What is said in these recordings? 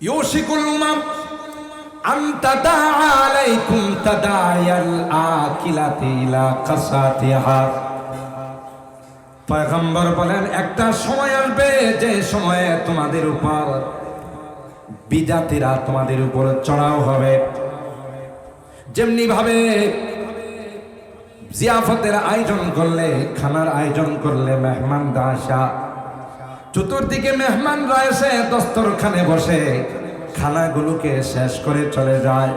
ইউশিকুল পয়গম্বর বলেন, একটা সময় আসবে, যে সময়ে তোমাদের উপর বিজাতিরা তোমাদের উপর চড়াও হবে। যেমনি ভাবে জিয়াফতের আয়োজন করলে, খানার আয়োজন করলে মেহমান আসা চতুর্দিকে মেহমানরা এসে দস্তরখানে বসে। খানাগুলোকে শেষ করে চলে যায়।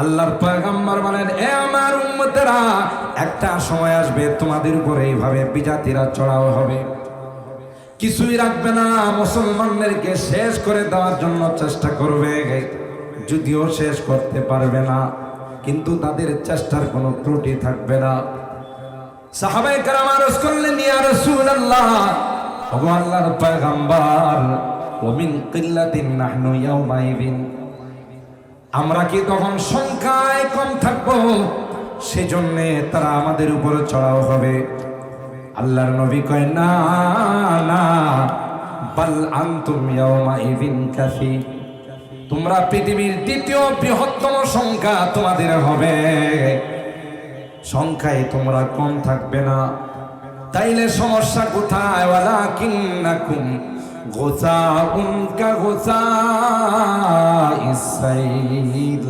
আল্লাহর পয়গম্বর বলেন, এ আমার উম্মতেরা, একটা সময় আসবে তোমাদের উপরে এইভাবে বিজাতিরা চড়াও হবে। কিছুই রাখবে না, মুসলমানদেরকে শেষ করে দেওয়ার জন্য চেষ্টা করবে। যদিও শেষ করতে পারবে না, কিন্তু তাদের চেষ্টার কোনো ত্রুটি থাকবে না। সাহাবাই কারাম আরজ করলেন, ইয়া রাসূলুল্লাহ ওগো আল্লাহর পয়গম্বর ওমিন কিল্লাতিন নাহনু ইয়াউমাইদিন আমরা কি তখন সংখ্যায় কম থাকব? সেজন্যে তারা আমাদের উপরে চড়াও হবে। আল্লাহর নবী কয়, না না, বাল আনতুম ইয়াউমাইদিন কাফি তোমরা পৃথিবীর দ্বিতীয় বৃহত্তম সংখ্যা তোমাদের হবে। সংখ্যায় তোমরা কম থাকবে না। তাইলে সমস্যা কোথায়? ওয়ালা কিন্নাকুম গোসাউন কা গোসা ইসাইল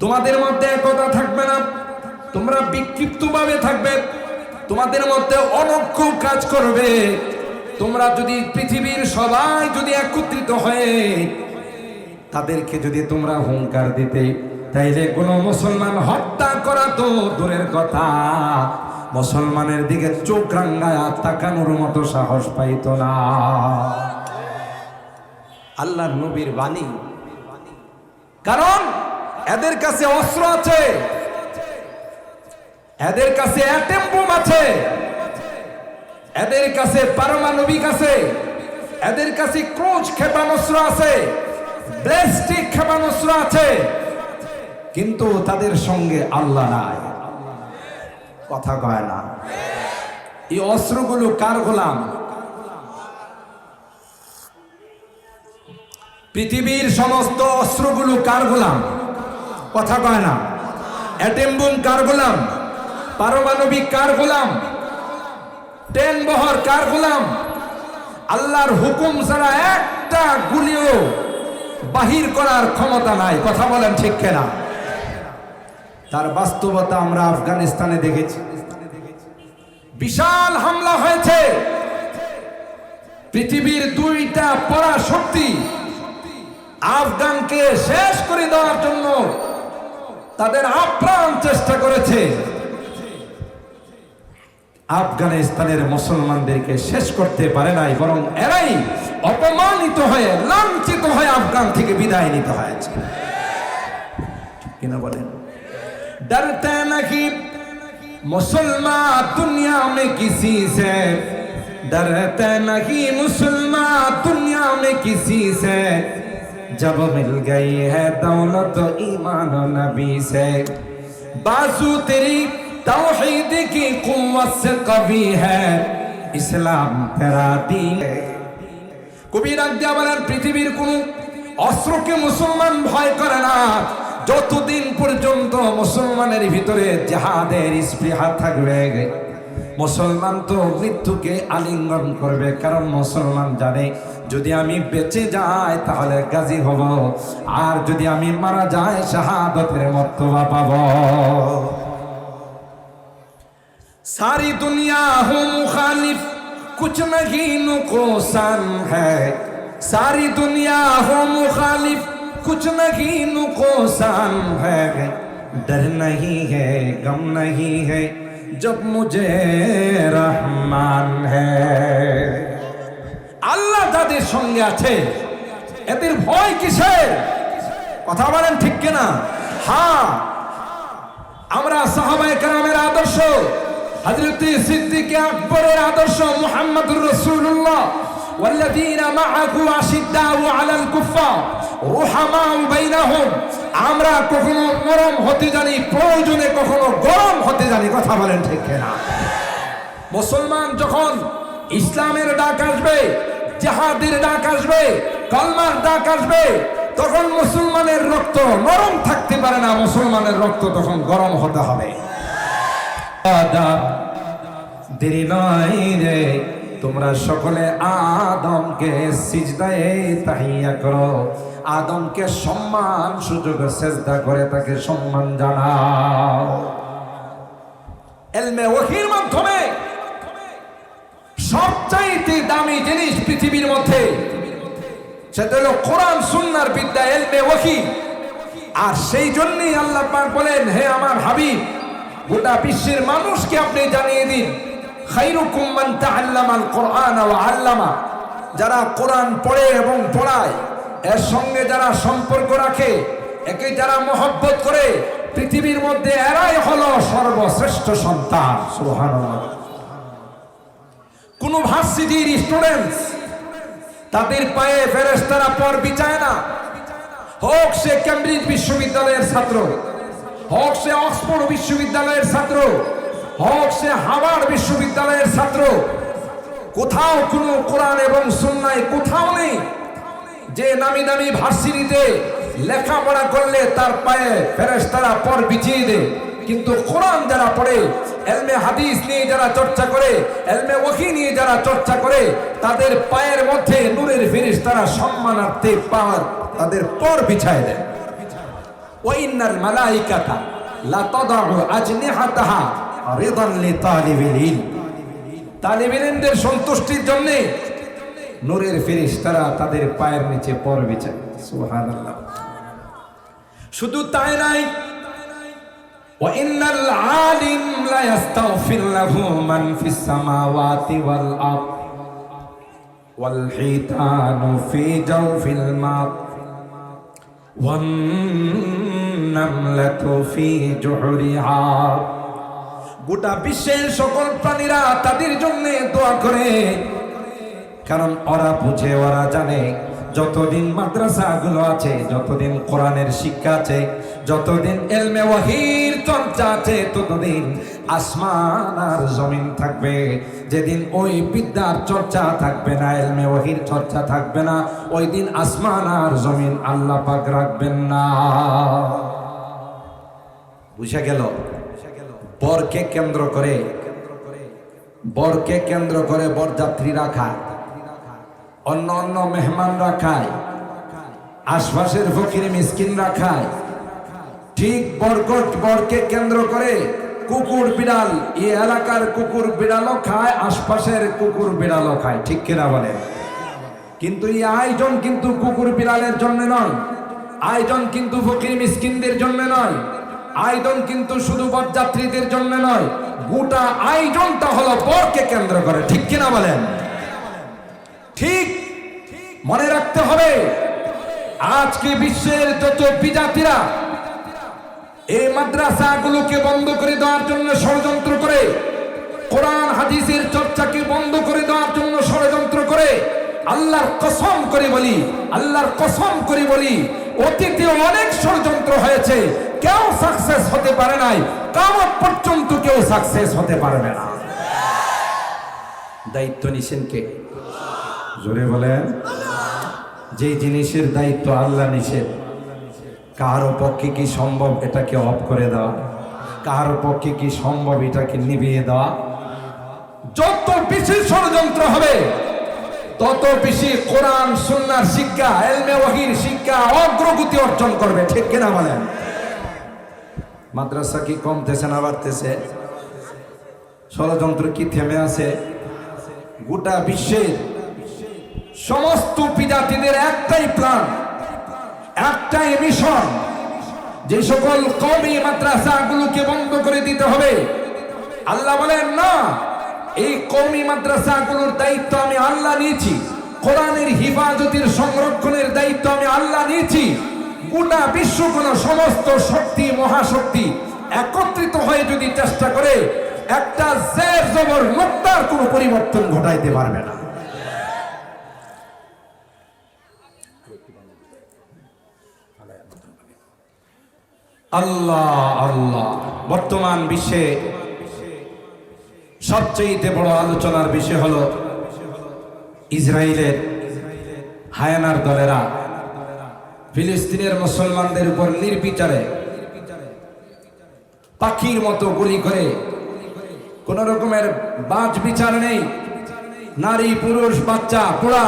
তোমাদের মধ্যে একতা থাকবে না। তোমরা বিক্ষিপ্তভাবে থাকবে। তোমাদের মধ্যে অনক্ষ কাজ করবে। তোমরা যদি পৃথিবীর সবাই যদি একত্রিত হয়ে তাদেরকে যদি তোমরা হুঙ্কার দিতে, তাইলে কোনো মুসলমান হত্যা করা তো দূরের কথা। মুসলমানের দিকে চোখ রাঙ্গায়া তাকানোর মতো সাহস পাইত না। আল্লাহ নবীর বাণী। কারণ এদের কাছে অস্ত্র আছে, এদের কাছে অ্যাটেম আছে, এদের কাছে পারমাণবিক আছে, এদের কাছে ক্রোচ ক্ষেপণাস্ত্র আছে, ব্যালিস্টিক ক্ষেপণাস্ত্র আছে, কিন্তু তাদের সঙ্গে আল্লাহ নাই। কথা কয় না। এই অস্ত্রগুলো কার গোলাম? পৃথিবীর সমস্ত অস্ত্রগুলো কার গোলাম? কথা কয় না। অ্যাটেম্বুম কার গোলাম? পারমাণবিক কার গোলাম? ট্রেন বহর কার গোলাম? আল্লাহর হুকুম ছাড়া একটা গুলিও বাহির করার ক্ষমতা নাই। কথা বলেন ঠিক কেনা? তার বাস্তবতা আমরা আফগানিস্তানে দেখেছি। বিশাল হামলা হয়েছে। পৃথিবীর দুইটা পড়া শক্তি আফগানকে শেষ করে দেওয়ার জন্য তাদের আপ্রাণ চেষ্টা করেছে। আফগানিস্তানের মুসলমানদেরকে শেষ করতে পারে নাই, বরং এরাই অপমানিত হয়ে, লাঞ্ছিত হয়ে আফগান থেকে বিদায় নিতে হয়েছে। কিনা বলেন? डरते नहीं मुसलमान दुनिया में किसी से डरते नहीं मुसलमान दुनिया में किसी से जब मिल गई है दौलत ईमान नबी से बाजू तेरी तौहीद की कुव्वत से कभी है ইসলাম তেরা দিন কবির আজ্ঞা বলেন পৃথিবীর কোন অস্ত্রকে মুসলমান ভয় করে না যতদিন পর্যন্ত মুসলমানের ভিতরে জাহাদের স্পৃহা থাকবে, মুসলমান তো মৃত্যুকে আলিঙ্গন করবে, কারণ মুসলমান জানে, যদি আমি বেঁচে যাই তাহলে গাজী হব, আর যদি আমি মারা যাই শাহাদতের মর্তবা পাব। সারি দুনিয়া হো মুখালিফ, কুছ নহি নুকসান হ্যাঁ সারি দুনিয়া হো মুখালিফ कुछ नहीं नुकसान है डर नहीं है गम नहीं है जब मुझे रहमान है আল্লাহ তাদের সঙ্গে আছে এদের ভয় কিসের কথা বলেন ঠিক কিনা হ্যাঁ আমরা সাহাবায়ে কেরামের আদর্শ হযরত সিদ্দিক আকবরের আদর্শ মুহাম্মদুর রাসূলুল্লাহ والذين معه أشداء على الكفار رحماء بينهم আমরা কখনো নরম হতে জানি, প্রয়োজনে কখনো গরম হতে জানি, কথা বলেন ঠিক না মুসলমান যখন ইসলামের ডাক আসবে, জাহাদের ডাক আসবে, কলমার ডাক আসবে, তখন মুসলমানের রক্ত নরম থাকতে পারে না, মুসলমানের রক্ত তখন গরম হতে হবে। দেরি নয় রে, তোমরা সকলে আদমকে সিজদায়ে তাহিয়া করো। আদমকে সম্মান, সুযোগ সেজদা করে তাকে সম্মান জানাও। এলমে ওহির মাধ্যমে সবচাইতে দামি জিনিস পৃথিবীর মধ্যে, সেটা হলো কোরআন, সুন্নার বিদ্যা, এলমে ওহি। আর সেই জন্যই আল্লাহ পাক বলেন, হে আমার হাবিব, গোটা বিশ্বের মানুষকে আপনি জানিয়ে দিন, খাইরুকুম মান তাআল্লামাল কোরআন ওয়া আল্লামা। যারা কোরআন পড়ে এবং পড়ায় এর সঙ্গে যারা সম্পর্ক রাখে, একে যারা মহব্বত করে, পৃথিবীর মধ্যে এরাই হলো সর্বশ্রেষ্ঠ সন্তান। সুবহানাল্লাহ। কোন ভার্সিটির স্টুডেন্টস তাদের পায়ে ফেরেশতারা পর বিচায় না। হোক সে কেমব্রিজ বিশ্ববিদ্যালয়ের ছাত্র, হোক সে অক্সফোর্ড বিশ্ববিদ্যালয়ের ছাত্র, হোক সে হাওয়ার্ড বিশ্ববিদ্যালয়ের ছাত্র, কোথাও কোনো কোরআন এবং সুন্নায় কোথাও নেই। যে নামি দামি ভার্সিটিতে লেখাপড়া করলে তার পায়ে ফেরেস তারা পর বিছিয়ে দেয়। কিন্তু কোরআন যারা পড়ে, এলমে হাদিস নিয়ে যারা চর্চা করে, এলমে ওহি নিয়ে যারা চর্চা করে, তাদের পায়ের মধ্যে নূরের ফেরেশতারা সম্মানার্থে পাওয়ার তাদের পর বিছায় দেয়। ওয়াইন্নাল মালাইকাতা লা তাদাউ আজনিহাতাহা রিদান লিতালিবিল ইলম। তালিবিল ইলমদের সন্তুষ্টির জন্য নূরের ফেরেশতারা তাদের পায়ের নিচে পর বিছায় সুবহানাল্লাহ শুধু তাই নাই وإن العالم لا يستغفر له من في السماوات والأرض والحيتان في جوف الماء والنملة في جحرها গোটা বিশ্বের সকল প্রাণীরা তাদের জন্য দোয়া করে কারণ ওরা বুঝে, ওরা জানে, যতদিন মাদ্রাসাগুলো আছে, যতদিন কোরআনের শিক্ষা আছে, যতদিন এলমে ওয়াহির চর্চা আছে, ততদিন আসমান আর জমিন থাকবে। যেদিন ওই বিদ্যার চর্চা থাকবে না, এলমে ওয়াহির চর্চা থাকবে না, ওই দিন আসমান আর জমিন আল্লাহ পাক রাখবেন না। বুঝে গেল? বরকে কেন্দ্র করে, বরকে কেন্দ্র করে বরযাত্রী খায়। অন্য অন্য মেহমানরা খায়, আশপাশের ফকির মিসকিনরা খায়। ঠিক বরকট বরকে কেন্দ্র করে কুকুর বিড়াল, এই এলাকার কুকুর বিড়ালও খায়, আশপাশের কুকুর বিড়ালও খায়, ঠিক কিনা বলেন? কিন্তু এই আয়োজন কিন্তু কুকুর বিড়ালের জন্য নয়, আয়োজন কিন্তু ফকির মিসকিনদের জন্য নয়, আয়োজন কিন্তু শুধু বরযাত্রীদের জন্য নয়, গোটা আয়োজনটা হলো বরকে কেন্দ্র করে, ঠিক কিনা বলেন? ঠিক মনে রাখতে হবে, আজকে বিশ্বের যত বিজাতিরা এই মাদ্রাসাগুলোকে বন্ধ করে দেওয়ার জন্য ষড়যন্ত্র করে, কোরআন, হাদিসের চর্চাকে বন্ধ করে দেওয়ার জন্য ষড়যন্ত্র করে, আল্লাহর কসম করে বলি, আল্লাহর কসম করে বলি, অতীতে অনেক ষড়যন্ত্র হয়েছে, কেউ সাকসেস হতে পারে নাই, কামত পর্যন্ত কেউ সাকসেস হতে পারবে না। দায়িত্ব নিছেন কে? বলেন। যে জিনিসের দায়িত্ব আল্লাহ নিষেধ। কারও পক্ষে কি সম্ভব এটাকে অফ করে দেওয়া? কারও পক্ষে কি সম্ভব এটাকে নিভিয়ে দেওয়া? যত বেশি ষড়যন্ত্র হবে, তত বেশি কোরআন, সুন্নার শিক্ষা, এলমে ওয়াহির শিক্ষা অগ্রগতি অর্জন করবে, ঠিক কিনা বলেন? মাদ্রাসা কি কমতেছে না বাড়তেছে? ষড়যন্ত্র কি থেমে আছে? গোটা বিশ্বের সমস্ত বিজাতিদের একটাই প্রাণ, একটাই মিশন, যে সকল কমি মাদ্রাসাগুলোকে বন্ধ করে দিতে হবে। আল্লাহ বলেন, না, এই কৌমি মাদ্রাসাগুলোর দায়িত্ব আমি আল্লাহ নিয়েছি। কোরআনের হিফাজতের সংরক্ষণের দায়িত্ব আমি আল্লাহ নিয়েছি। গোটা বিশ্ব কোন সমস্ত শক্তি, মহাশক্তি একত্রিত হয়ে যদি চেষ্টা করে, একটা জবর নোক্তার কোনো পরিবর্তন ঘটাইতে পারবে না। আল্লাহ আল্লাহ। বর্তমান বিশ্বে সবচেয়ে বড় আলোচনার বিষয় হলো ইসরায়েলের হায়ানার দলেরা। ফিলিস্তিনের মুসলমানদের উপর নির্বিচারে পাখির মতো গুলি করে। কোন রকমের বাজ বিচার নেই। নারী, পুরুষ, বাচ্চা, পোড়া,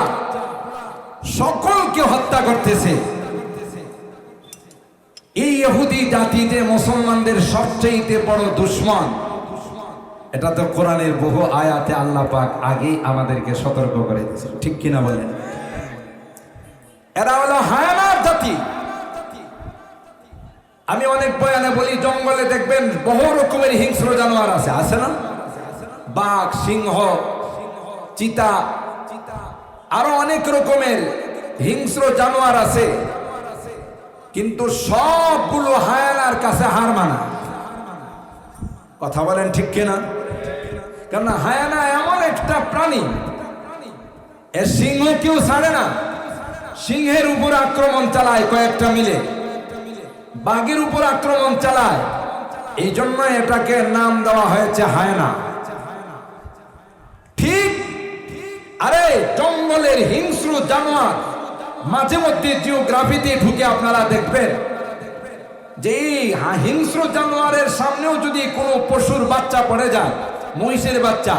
সকলকে হত্যা করতেছে। এই ইহুদি জাতি যে মুসলমানদের সবচেয়ে বড় দুশ্মন, এটা তো কোরআনের বহু আয়াতে আল্লাহ পাক আগেই আমাদেরকে সতর্ক করে দিয়েছে ঠিক কিনা বলেন? এরা হলো হায়ানার জাতি। আমি অনেক বয়ানে বলি, জঙ্গলে দেখবেন বহু রকমের হিংস্র জানোয়ার আছে। আছে না? বাঘ, সিংহ, চিতা, আরও অনেক রকমের হিংস্র জানোয়ার আছে। কিন্তু সবগুলো হায়ানার কাছে হার মানা। কথা বলেন ঠিক কিনা? কেন হায়ানা এমন একটা প্রাণী, এ সিংহ কেউ ছাড়ে না। সিংহের উপর আক্রমণ চালায় কয়েকটা মিলে। বাঘের উপর আক্রমণ চালায়। এই জন্য এটাকে নাম দেওয়া হয়েছে হায়না ঠিক আরে জঙ্গলের হিংস্র জানোয়ার মাঝে মধ্যে জিওগ্রাফিতে ঢুকে আপনারা দেখবেন যে হিংস্র জানোয়ারের সামনেও যদি কোনো পশুর বাচ্চা পড়ে যায়, মহিষের বাচ্চা,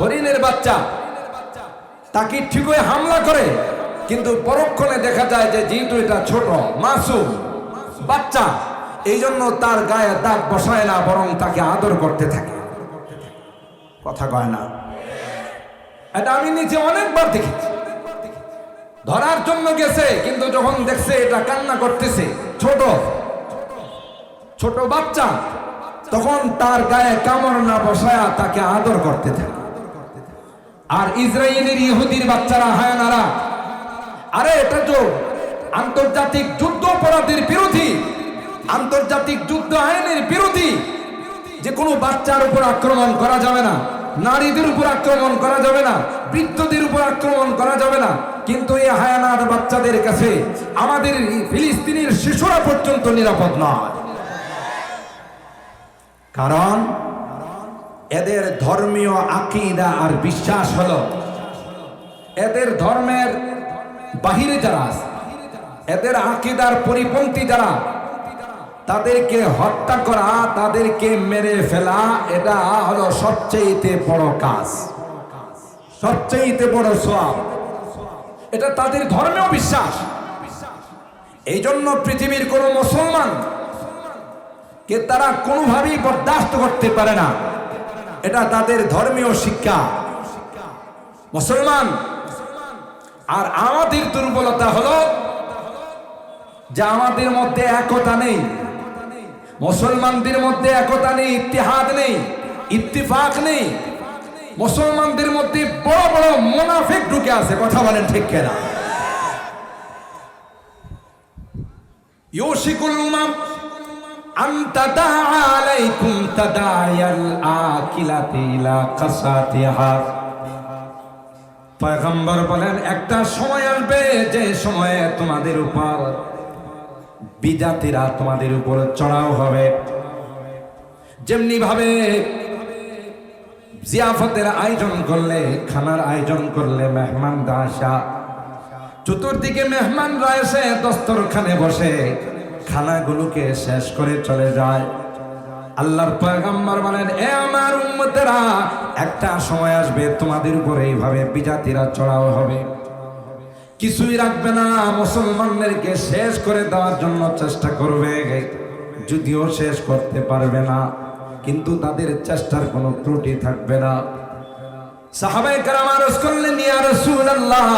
হরিণের বাচ্চা, তাকে ঠিকই হামলা করে, কিন্তু পরক্ষণে দেখা যায় যে যেহেতু এটা ছোট, মাসুম, বাচ্চা এই জন্য তার গায়ে দাগ বসায় না, বরং তাকে আদর করতে থাকে। কথা কয় না? এটা আমি নিজে অনেকবার দেখেছি। ধরার জন্য গেছে, কিন্তু যখন দেখছে এটা কান্না করতেছে, ছোট ছোট বাচ্চা, তখন তার গায়ে কামড় না বসায়া তাকে আদর করতে থাকে। আর ইসরায়েলের ইহুদির বাচ্চারা, হায়ানারা, আরে এটা তো আন্তর্জাতিক যুদ্ধ অপরাধের বিরোধী, আন্তর্জাতিক যুদ্ধ আইনের বিরোধী। যে কোনো বাচ্চার উপর আক্রমণ করা যাবে না, নারীদের উপর আক্রমণ করা যাবে না, বৃদ্ধদের উপর আক্রমণ করা যাবে না। কিন্তু এই হায়ানার বাচ্চাদের কাছে আমাদের ফিলিস্তিনের শিশুরা পর্যন্ত নিরাপদ নয়। কারণ এদের ধর্মীয় আকিদা আর বিশ্বাস হলো, এদের ধর্মের বাহিরে যারা এদের আকিদার পরিপন্থী যারা, তাদেরকে হত্যা করা, তাদেরকে মেরে ফেলা, এটা হলো সবচেয়ে বড় কাজ সবচেয়ে বড় সব এটা তাদের ধর্মেও বিশ্বাস। এই জন্য পৃথিবীর কোন মুসলমান কে তারা কোনোভাবেই বরদাস্ত করতে পারে না। এটা তাদের ধর্মীয় শিক্ষা। মুসলমান, আর আমাদের দুর্বলতা হলো যে আমাদের মধ্যে একতা নেই। মুসলমানদের মধ্যে একতা নেই ইতিহাদ নেই, ইত্তিফাক নেই। মুসলমানদের মধ্যে বড় বড় মোনাফিক ঢুকে আছে, কথা বলেন ঠিক কেনা? ইউশিকুল উমাম আন আলাইকুম তাদায়াল আকিলাতি ইলা কাসাতিহা। পয়গম্বর বলেন, একটা সময় আসবে, যে সময়ে তোমাদের উপর বিজাতিরা তোমাদের উপর চড়াও হবে। যেমনি ভাবে জিয়াফতের আয়োজন করলে, খানার আয়োজন করলে মেহমান দাসা চতুর্দিকে মেহমানরা এসে দস্তরখানে বসে, খানাগুলোকে শেষ করে চলে যায়। আল্লাহর পয়গম্বর বলেন, এ আমার উম্মতেরা, একটা সময় আসবে তোমাদের উপরে এইভাবে বিজাতিরা চড়াও হবে। কিছুই রাখবে না, মুসলমানদেরকে শেষ করে দেওয়ার জন্য চেষ্টা করবে, যদিও শেষ করতে পারবে না। কিন্তু তাদের চেষ্টার কোনো ত্রুটি থাকবে না। সাহাবাই কারাম আরজ করলেন, ইয়া রাসূলুল্লাহ,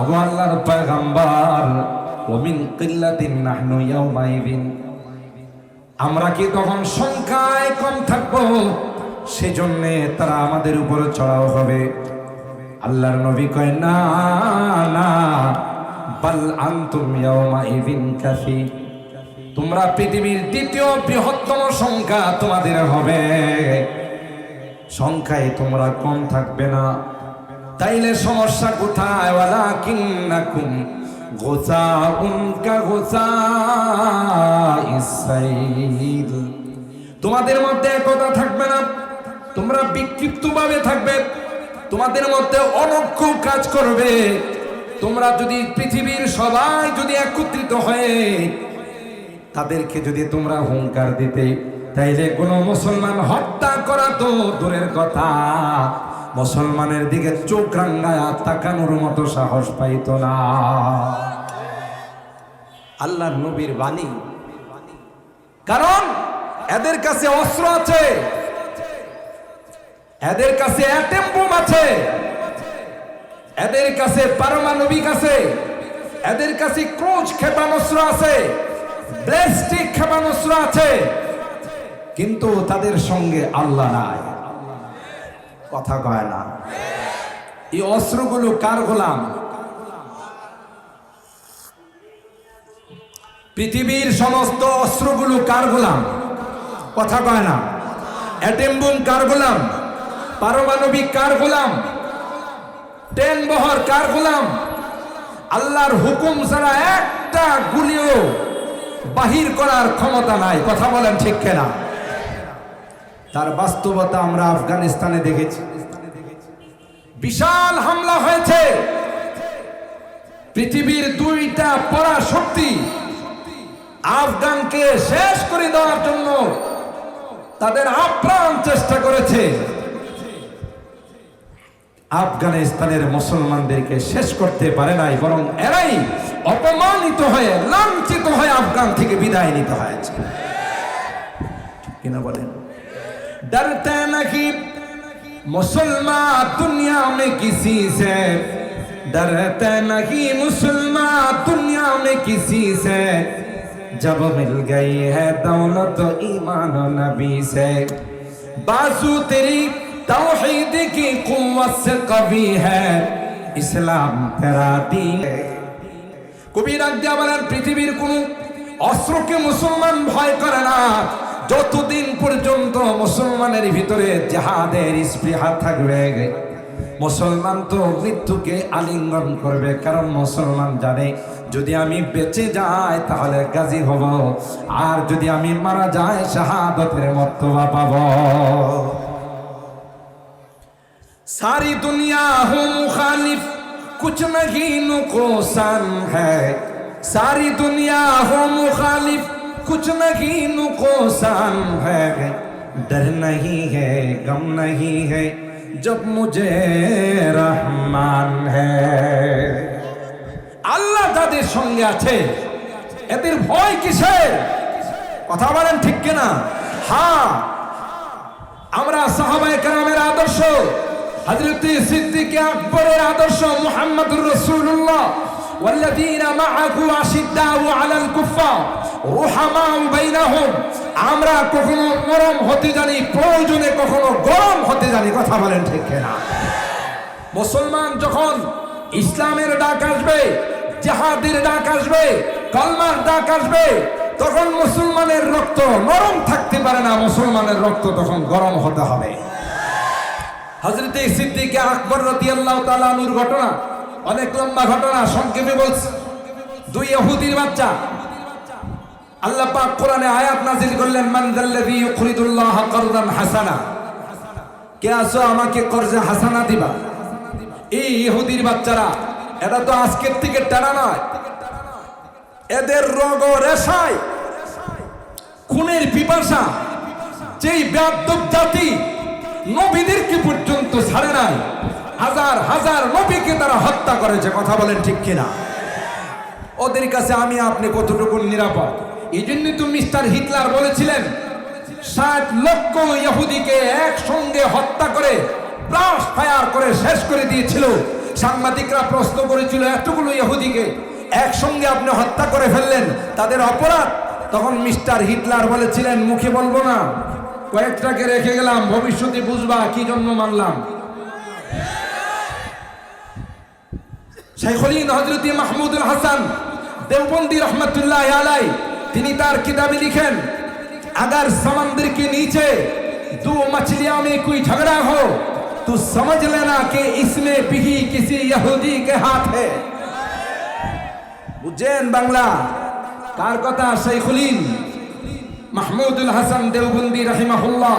ওগো আল্লাহর পয়গম্বর ওমিন কিল্লাতিন নাহনু ইয়াউমাইদিন আমরা কি তখন সংখ্যায় কম থাকব? সেজন্যে তারা আমাদের উপরে চড়াও হবে। আল্লাহর নবী কয়, না না, বাল আনতুম ইয়াউমা ইদিন কাফি তোমরা পৃথিবীর দ্বিতীয় বৃহত্তম সংখ্যা তোমাদের হবে। সংখ্যায় তোমরা কম থাকবে না। তাইলে সমস্যা কোথায়? ওয়ালা কিন্নাকুম গোসাউন কা গোসা তোমাদের মধ্যে একতা থাকবে না। তোমরা বিক্ষিপ্ত ভাবে থাকবে। তোমাদের মধ্যে অনক্ষ কাজ করবে। তোমরা যদি পৃথিবীর সবাই যদি একত্রিত হয়ে তাদেরকে যদি তোমরা হুঙ্কার দিতে, তাইলে কোনো মুসলমান হত্যা করা তো দূরের কথা। মুসলমানের দিকে চোখ রাঙ্গায়া তাকানোর মতো সাহস পাইতো না। আল্লাহ নবীর বাণী। কারণ এদের কাছে অস্ত্র আছে, এদের কাছে অ্যাটেম বোম আছে, এদের কাছে পারমাণবিক আছে, এদের কাছে ক্রোচ ক্ষেপণাস্ত্র আছে। ব্যালিস্টিক ক্ষেপণাস্ত্র আছে। কিন্তু তাদের সঙ্গে আল্লাহ নাই। কথা কয় না। এই অস্ত্রগুলো কার গোলাম? পৃথিবীর সমস্ত অস্ত্রগুলো কার গোলাম? কথা কয় না। অ্যাটেম বোম কার গোলাম? পারমাণবিক কার গোলাম? ট্রেন বহর কার গোলাম? আল্লাহর হুকুম ছাড়া একটা গুলিও বাহির করার ক্ষমতা নাই। কথা বলেন ঠিক কেনা? তার বাস্তবতা আমরা আফগানিস্তানে দেখেছি। বিশাল হামলা হয়েছে। পৃথিবীর দুইটা পরা শক্তি আফগানকে শেষ করে দেওয়ার জন্য তাদের আপ্রাণ চেষ্টা করেছে। আফগানিস্তানের মুসলমানদেরকে শেষ করতে পারে নাই বরং এরাই অপমানিত হয়ে লাঞ্ছিত হয়ে আফগান থেকে বিদায় নিতে হয়েছে ঠিক কিনা বলেন डरते नहीं मुसलमान दुनिया में किसी से डरते नहीं मुसलमान दुनिया में किसी से जब मिल गई है दौलत ईमान नबी से बाजू तेरी توحید کی قوت سے کبھی ہے ইসলাম তেরা দিন। কবির আজ্ঞা পৃথিবীর কোন অস্ত্রকে মুসলমান ভয় করে না। যতদিন পর্যন্ত মুসলমানের ভিতরে জাহাদের স্পৃহা থাকবে, মুসলমান তো মৃত্যুকে আলিঙ্গন করবে, কারণ মুসলমান জানে, যদি আমি বেঁচে যাই তাহলে গাজী হব, আর যদি আমি মারা যাই, শাহাদতের মর্তবা পাব। सारी दुनिया हो मुखालिफ कुछ नहीं नुकसान है सारी दुनिया हो मुखालिफ कुछ नहीं नुकसान है डर नहीं है गम नहीं है जब मुझे रहमान है আল্লাহ তাদের সঙ্গে আছে এদের ভয় কিসের কথা বলেন ঠিক কিনা হ্যাঁ আমরা সাহাবায়ে কেরামের আদর্শ হযরত সিদ্দিক আকবরের আদর্শ মুহাম্মদুর রাসূলুল্লাহ والذين معه أشداء على الكفار رحماء بينهم আমরা কখনো নরম হতে জানি প্রয়োজনে কখনো গরম হতে জানি কথা বলেন ঠিক কিনা মুসলমান যখন ইসলামের ডাক আসবে জাহাদের ডাক আসবে কলমার ডাক আসবে তখন মুসলমানের রক্ত নরম থাকতে পারে না মুসলমানের রক্ত তখন গরম হতে হবে হজরতে সিদ্দিকে আকবর রতি আল্লাহ তালানুর ঘটনা, অনেক লম্বা ঘটনা, সংক্ষেপে বলছে। দুই ইহুদির বাচ্চা, আল্লাহ পাক কোরআনে আয়াত নাজিল করলেন, মান যাল্লাযী ইউকরিদুল্লাহ কারদান হাসানা। কে আসো আমাকে কর্জে হাসানা দিবা? এই ইহুদির বাচ্চারা, এটা তো আজকের থেকে টানা নয়। এদের রোগ রেশায়, খুনের পিপাসা, যেই ব্যাপক জাতি নবীদেরকে পর্যন্ত ছাড়ে নাই। হাজার হাজার নবীকে তারা হত্যা করেছে, কথা বলেন ঠিক কিনা? ওদের কাছে আমি আপনি কতটুকু নিরাপদ? এই জন্য তো মিস্টার হিটলার বলেছিলেন, ষাট লক্ষ ইহুদিকে একসঙ্গে হত্যা করে ব্লাস ফায়ার করে শেষ করে দিয়েছিল। সাংবাদিকরা প্রশ্ন করেছিল, এতগুলো ইহুদিকে একসঙ্গে আপনি হত্যা করে ফেললেন, তাদের অপরাধ? তখন মিস্টার হিটলার বলেছিলেন, মুখে বলব না। কয়েকটাকে রেখে গেলাম, ভবিষ্যতে বুঝবা কি জন্য মানলাম। শাইখুলিন হজরতি মাহমুদুল হাসান দেওবন্দি রহমতুল্লাহ আলাই তিনি তার কিতাবে লিখেন, আগার সমন্দর নিচে দু মছলিয়া মে কোই ঝগড়া হো, তো সমঝ লেনা কে ইসমে বিহি কিসি ইহুদি কে হাত হে। বুঝেন বাংলা? কার কথা? শাইখুলিন মাহমুদুল হাসান দেওবন্দি রাহিমাহুল্লাহ,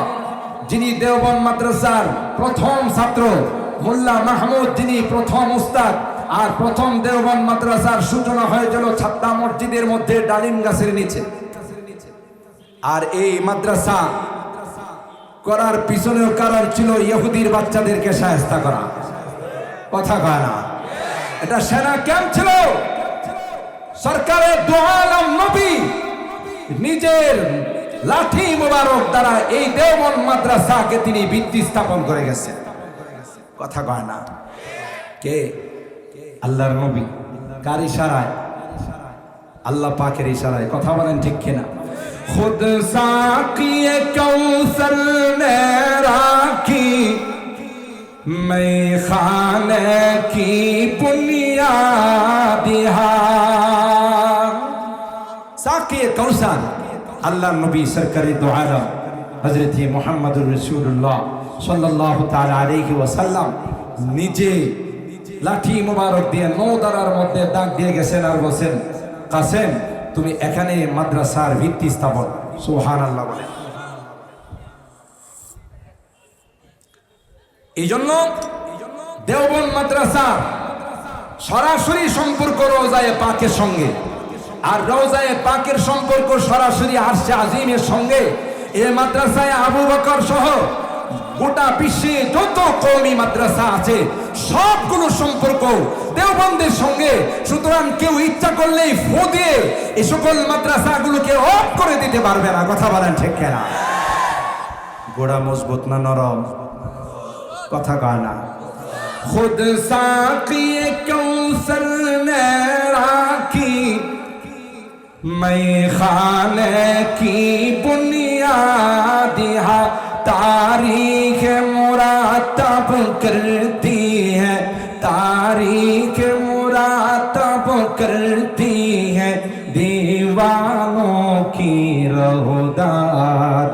যিনি দেওবন মাদ্রাসার প্রথম ছাত্র, মোল্লা মাহমুদ, যিনি প্রথম উস্তাদ, আর প্রথম দেওবন মাদ্রাসার সূচনা হয়েছিল ছাত্তা মসজিদের মধ্যে ডালিম গাছের নিচে। আর এই মাদ্রাসা করার পিছনেও কারণ ছিল ইহুদির বাচ্চাদেরকে সাহেস্তা করা। কথা কয় না? এটা সেনা ক্যাম্প ছিল। সরকারের দোয়ালাম নবী নিজের লাঠি মোবারক দ্বারা এই দেওবন মাদ্রাসাকে তিনি ভিত্তি স্থাপন করে গেছে কথা কয় না কে আল্লাহর নবী কার ইশারায় আল্লাহ পাকের ইশারায় কথা বলেন ঠিক কিনা খুদ সাকিয়ে কৌসল নে রাখি मैं खाने की बुनियादी কৌসার আল্লাহ নবী সরকারি দো আলম হজরত মোহাম্মদুর রসুল্লাহ সাল্লাহ তাল আলহি ওয়াসাল্লাম নিজে লাঠি মোবারক দিয়ে নৌদারার মধ্যে দাগ দিয়ে গেছেন আর বলছেন, কাসেম, তুমি এখানে মাদ্রাসার ভিত্তি স্থাপন। সুহান আল্লাহ বলেন। এই জন্য দেওবন মাদ্রাসা সরাসরি সম্পর্ক রোজায় পাকের সঙ্গে আর রোজায় পাকের সম্পর্ক সরাসরি আসছে আজিমের সঙ্গে। এ মাদ্রাসায় আবু বকর সহ গোটা বিশ্বে যত কৌমি মাদ্রাসা আছে, সবগুলো সম্পর্ক দেওবন্দের সঙ্গে। সুতরাং কেউ ইচ্ছা করলেই ফু দিয়ে এ সকল মাদ্রাসাগুলোকে অফ করে দিতে পারবে না। কথা বলেন ঠিক কেনা? গোড়া মজবুত না নরম? কথা কয় না। খুদ সাকিয়ে কেউ নেরা मैं खाने की बुनियाद हा, तारीख मुरातब करती है, तारीख मुरातब करती है, दीवानों की रहुदा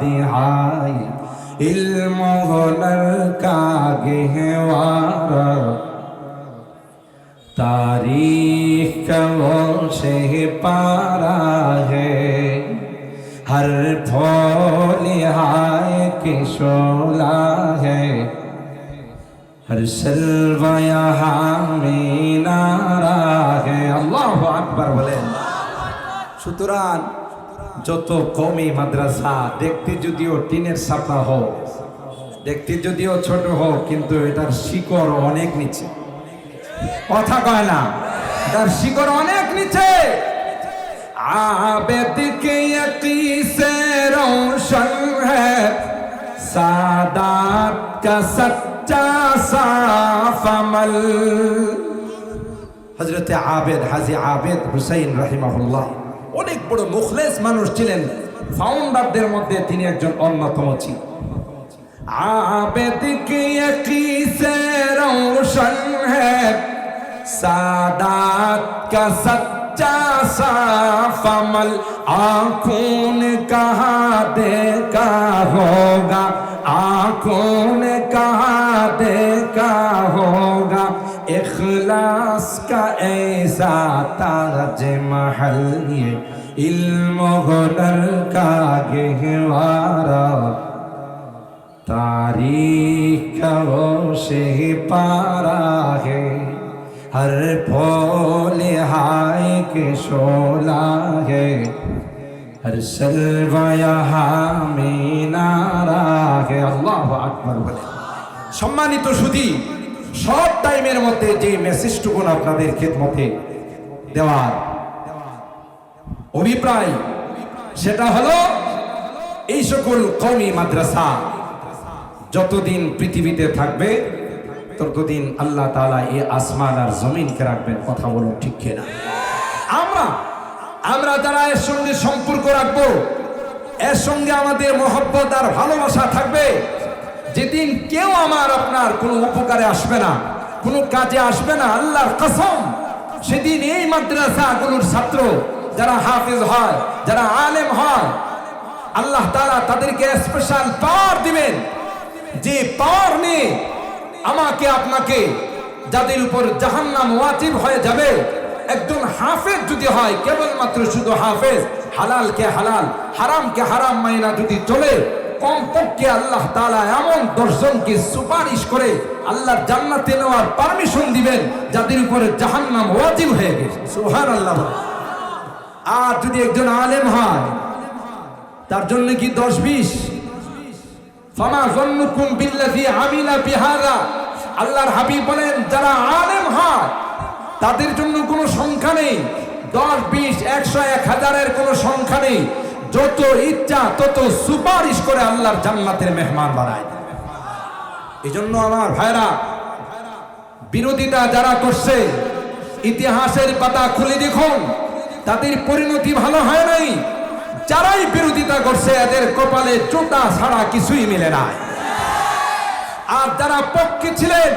दिहाई इल्म हुनर का गहवारा, तारीख का वो से पारा है हर फूल हाय के शोला है हर सलवा यहाँ में नारा है अल्लाह আকবার বলেন সুতরাং যত কমই মাদ্রাসা দেখতে যদিও টিনের ছাপা হোক দেখতে যদিও ছোট হোক কিন্তু এটার শিকড় অনেক নিচে কথা কয় না এটার শিকড় অনেক নিচে आबद के यकी से रोशन है सादात का सच्चा साफ अमल হজরতে আবেদ হাজি আবেদ হুসাইন রাহিমাহুল্লাহ অনেক বড় মুখলেস মানুষ ছিলেন ফাউন্ডারদের মধ্যে তিনি একজন অন্যতম ছিলেন आबिद की यकी से रोशन है सादात का सच्चा साफ़ अमल आँखों ने कहा देखा होगा। आँखों ने कहा देखा होगा। इखलास का ऐसा ताज महल, ये इल्म हुनर का गहवारा। तारीख वो से पारा है। हर फूल हाय के शोला है हर सलवा यहाँ में नारा है আল্লাহ আকবার বলে সম্মানিত সুধী সব টাইমের মধ্যে যে মেসেজটুকু আপনাদের খেদমতে দেওয়ার অভিপ্রায় সেটা হলো এই সকল কমি মাদ্রাসা যতদিন পৃথিবীতে থাকবে ততদিন আল্লাহ তালা এই আসমান আর জমিনকে রাখবেন, কথা বলুন ঠিক কিনা? আমরা আমরা যারা এর সঙ্গে সম্পর্ক রাখব, এর সঙ্গে আমাদের মহব্বত আর ভালোবাসা থাকবে, যেদিন কেউ আমার আপনার কোনো উপকারে আসবে না, কোনো কাজে আসবে না, আল্লাহর কসম, সেদিন এই মাদ্রাসাগুলোর ছাত্র যারা হাফিজ হয়, যারা আলেম হয়, আল্লাহ তাআলা তাদেরকে স্পেশাল পাওয়ার দিবেন। যে পাওয়ার নিয়ে আমাকে আপনাকে যাদের উপর জাহান্নাম ওয়াজিব হয়ে যাবে, একজন হাফেজ যদি হয়, কেবলমাত্র শুধু হাফেজ, হালালকে হালাল, হারামকে হারাম মাইনা যদি চলে, কমপক্ষে আল্লাহ তালা এমন দর্শনকে সুপারিশ করে আল্লাহর জান্নাতে নেওয়ার পারমিশন দিবেন, যাদের উপরে জাহান্নাম ওয়াজিব হয়ে গেছে। সুবহানাল্লাহ। আর যদি একজন আলেম হয়, তার জন্য কি দশ বিশ? ফামা জন্নুকুম বিল্লাযী আমিলা বিহাদা। আল্লাহর হাবিব যারা আলেম হয়, তাদের জন্য কোনো সংখ্যা নেই। দশ, বিশ, একশো, এক হাজারের কোনো সংখ্যা নেই। যত ইচ্ছা, তত সুপারিশ করে আল্লাহর জান্নাতের মেহমান বানায়। এই জন্য আমার ভাইরা, বিরোধিতা যারা করছে, ইতিহাসের পাতা খুলে দেখুন। তাদের পরিণতি ভালো হয় নাই? যারাই বিরোধিতা করছে, এদের কপালে জোতা ছাড়া কিছুই মিলে না। আর যারা পক্ষে ছিলেন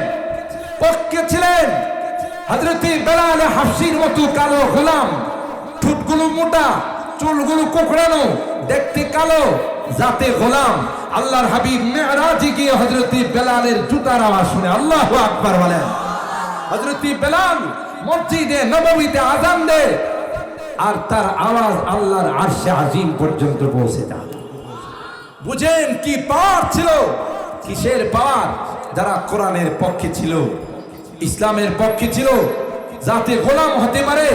পক্ষে ছিলেন, হজরতি বেলাল হাফসির মতো কালো গোলাম, ঠুটগুলো মোটা, চুলগুলো কোকড়ানো, দেখতে কালো যাতে গোলাম, আল্লাহর হাবিব মেহরাজি গিয়ে হজরতি বেলালের জুতার আওয়াজ শুনে আল্লাহ আকবার বলেন হজরতি বেলাল মসজিদে নবমীতে আজান দে আর তার আওয়াজ আল্লাহর আরশে আজিম পর্যন্ত পৌঁছে যায়। বুঝেন কি পাওয়ার ছিল? কিসের পাওয়ার যারা কোরআনের পক্ষে ছিল, ইসলামের পক্ষে ছিল, যাতে গোলাম হতে পারে,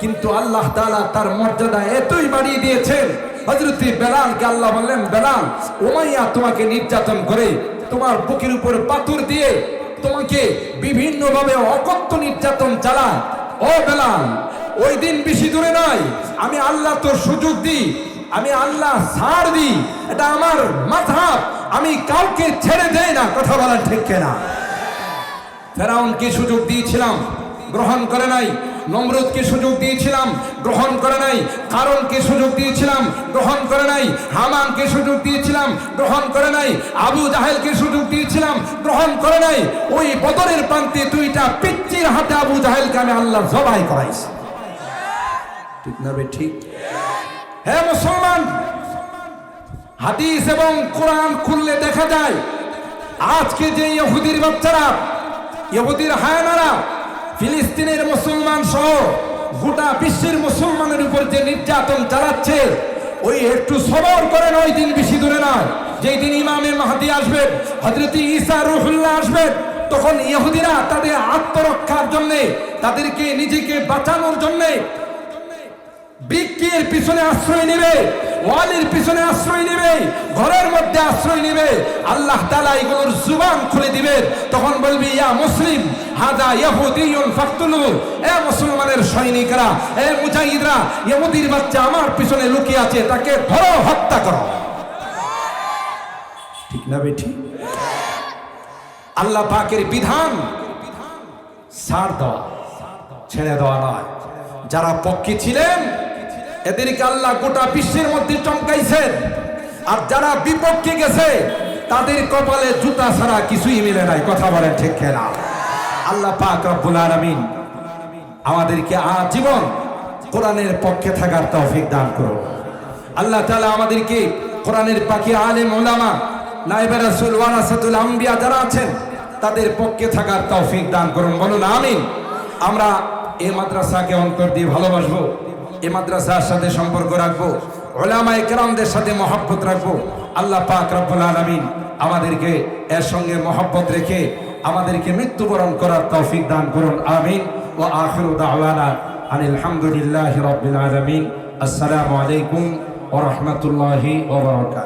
কিন্তু আল্লাহ তাআলা তার মর্যাদা এতই বাড়িয়ে দিয়েছেন। হযরত বেলালকে আল্লাহ বললেন, বেলাল, উমাইয়া তোমাকে নির্যাতন করে, তোমার বুকের উপর পাথর দিয়ে তোমাকে বিভিন্ন ভাবে অকথ্য নির্যাতন চালায়। ও বেলাল ওই দিন বেশি দূরে নয়। আমি আল্লাহ তোর সুযোগ দিই, আমি আল্লাহ ছাড় দিই। এটা আমার মাথাব আমি কাউকে ছেড়ে দেই না, কথা বলার ঠিক না ফেরাউনকে সুযোগ দিয়েছিলাম? গ্রহণ করে নাই। নমরুদকে সুযোগ দিয়েছিলাম? গ্রহণ করে নাই। কারণকে সুযোগ দিয়েছিলাম? গ্রহণ করে নাই। হামানকে সুযোগ দিয়েছিলাম? গ্রহণ করে নাই। আবু জাহেলকে সুযোগ দিয়েছিলাম? গ্রহণ করে নাই। ওই বদরের প্রান্তে দুইটা পিচ্চির হাতে আবু জাহেলকে আমি আল্লাহ জবাই করাইছি। ঠিক না বে ঠিক হ্যাঁ মুসলমান হাদিস এবং কোরআন খুললে দেখা যায় আজকে যে ইহুদির বাচ্চারা ইহুদির হায়ানারা ফিলিস্তিনের মুসলমান সহ গোটা বিশ্বের মুসলমানের উপর যে নির্যাতন চালাচ্ছে, ওই একটু সবর করেন ওই দিন বেশি দূরে নয়। যেই দিন ইমামে মাহাদি আসবেন হজরত ঈসা রুহুল্লাহ আসবেন, তখন ইহুদিরা তাদের আত্মরক্ষার জন্যে, তাদেরকে নিজেকে বাঁচানোর জন্যে বৃক্ষের পিছনে আশ্রয় নেবে, ওয়ালের পিছনে আশ্রয় নেবে, ঘরের মধ্যে আশ্রয় নেবে, আল্লাহ তাআলা এগুলোর জুবান খুলে দিবে তখন বলবি, ইয়া মুসলিম, হাদা ইহুদিয়ুন ফাকতুলু, এ মুসলমানের সৈনিকরা, এ মুজাহিদরা, ইহুদির বাচ্চা আমার পিছনে লুকিয়ে আছে, তাকে ধরো, হত্যা করো। ঠিক না বেঠি? আল্লাহ পাকের বিধান ছাড় দেওয়া, ছেড়ে দেওয়া নয়। যারা পক্ষে ছিলেন এদেরকে আল্লাহ গোটা বিশ্বের মধ্যে চমকাইছেন। আর যারা বিপক্ষে গেছে, তাদের কপালে জুতা ছাড়া কিছুই মিলে নাই। কথা বলেন ঠিক খেলা আল্লাহ পাক রব্বুল আলামিন আমাদেরকে আজীবন কোরআনের পক্ষে থাকার তৌফিক দান করুন। আল্লাহ তাআলা আমাদেরকে কোরআনের পাখি আলেম ওলামা নাইবে রাসূল ওয়ারাসাতুল আম্বিয়া যারা আছেন, তাদের পক্ষে থাকার তৌফিক দান করুন। বলুন, আমিন। আমরা এই মাদ্রাসাকে অন্তর দিয়ে ভালোবাসবো। এই মাদ্রাসার সাথে সম্পর্ক রাখব ওলামা একরামদের সাথে মহব্বত রাখব। আল্লাহ পাক রব্বুল আলমিন আমাদেরকে এর সঙ্গে মহব্বত রেখে আমাদেরকে মৃত্যুবরণ করার তৌফিক দান করুন, আমিন। ও আখিরু দাওয়ানা আনিল হামদুলিল্লাহি রাব্বিল আলামিন। আসসালামু আলাইকুম ও রাহমাতুল্লাহি বারাকাতুহু।